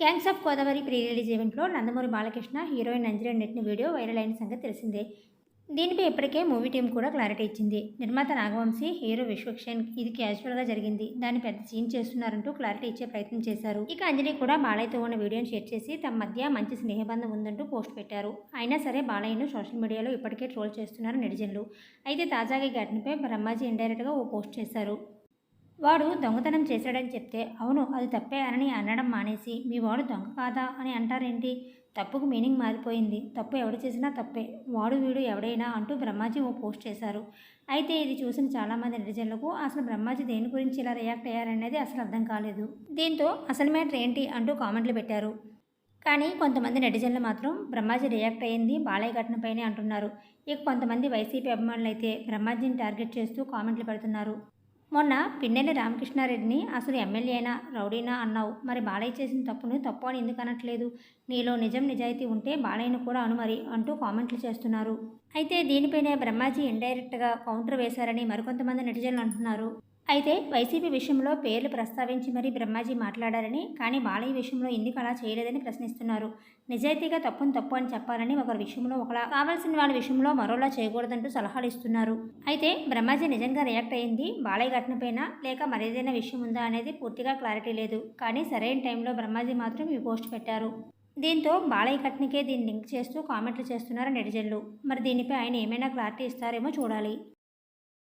Gangs of Godavari pre release ఈవెంట్లో Nandamuri Balakrishna heroine Anjali నెట్టిన video viral అయిన సంగతి తెలిసిందే. దీనిపై ఇప్పటికే మూవీ టీం కూడా క్లారిటీ ఇచ్చింది. నిర్మాత నాగవంశీ హీరో విశ్వక్షేణ్ ఇది క్యాజువల్గా జరిగింది. దాన్ని పెద్ద సీన్ చేస్తున్నారంటూ క్లారిటీ ఇచ్చే ప్రయత్నం చేశారు. ఇక అంజలి కూడా బాలయ్యతో ఉన్న వీడియోని షేర్ చేసి తమ మధ్య మంచి స్నేహబంధం ఉందంటూ పోస్ట్ పెట్టారు. అయినా సరే బాలయ్యను సోషల్ మీడియాలో ఇప్పటికే ట్రోల్ చేస్తున్నారు నెటిజన్లు. అయితే తాజాగా ఈ ఘటనపై బ్రహ్మాజీ ఇండైరెక్ట్గా ఓ పోస్ట్ చేశారు. వాడు దొంగతనం చేశాడని చెప్తే అవును అది తప్పే అని అనడం మానేసి మీ వాడు దొంగ కాదా అని అంటారేంటి? తప్పుకు మీనింగ్ మారిపోయింది. తప్పు ఎవడు చేసినా తప్పే. వాడు వీడు ఎవడైనా అంటూ బ్రహ్మాజీ ఓ పోస్ట్ చేశారు. అయితే ఇది చూసిన చాలామంది నెటిజన్లకు అసలు బ్రహ్మాజీ దేని గురించి ఇలా రియాక్ట్ అయ్యారనేది అసలు అర్థం కాలేదు. దీంతో అసలు మ్యాటర్ ఏంటి అంటూ కామెంట్లు పెట్టారు. కానీ కొంతమంది నెటిజన్లు మాత్రం బ్రహ్మాజీ రియాక్ట్ అయ్యింది బాలయ్య ఘటనపైనే అంటున్నారు. ఇక కొంతమంది వైసీపీ అభిమానులు అయితే బ్రహ్మాజీని టార్గెట్ చేస్తూ కామెంట్లు పెడుతున్నారు. మొన్న పిన్నెల్లి రామకృష్ణారెడ్డిని అసలు ఎమ్మెల్యేనా రౌడీనా అన్నావు. మరి బాలయ్య చేసిన తప్పును తప్పు అని ఎందుకు అనట్లేదు? నీలో నిజం నిజాయితీ ఉంటే బాలయ్యను కూడా అనుమరి అంటూ కామెంట్లు చేస్తున్నారు. అయితే దీనిపైనే బ్రహ్మాజీ ఇండైరెక్ట్గా కౌంటర్ వేశారని మరికొంతమంది నెటిజన్లు అంటున్నారు. అయితే వైసీపీ విషయంలో పేర్లు ప్రస్తావించి మరీ బ్రహ్మాజీ మాట్లాడారని కానీ బాలయ్య విషయంలో ఎందుకు అలా చేయలేదని ప్రశ్నిస్తున్నారు. నిజాయితీగా తప్పును తప్పు అని చెప్పాలని ఒకరి విషయంలో ఒకలా కావాల్సిన వాళ్ళ విషయంలో మరోలా చేయకూడదంటూ సలహాలు ఇస్తున్నారు. అయితే బ్రహ్మాజీ నిజంగా రియాక్ట్ అయింది బాలయ్య ఘటనపైన లేక మరేదైనా విషయం ఉందా అనేది పూర్తిగా క్లారిటీ లేదు. కానీ సరైన టైంలో బ్రహ్మాజీ మాత్రం ఈ పోస్ట్ పెట్టారు. దీంతో బాలయ్య ఘటనకే దీన్ని లింక్ చేస్తూ కామెంట్లు చేస్తున్నారు నెటిజన్లు. మరి దీనిపై ఆయన ఏమైనా క్లారిటీ ఇస్తారేమో చూడాలి.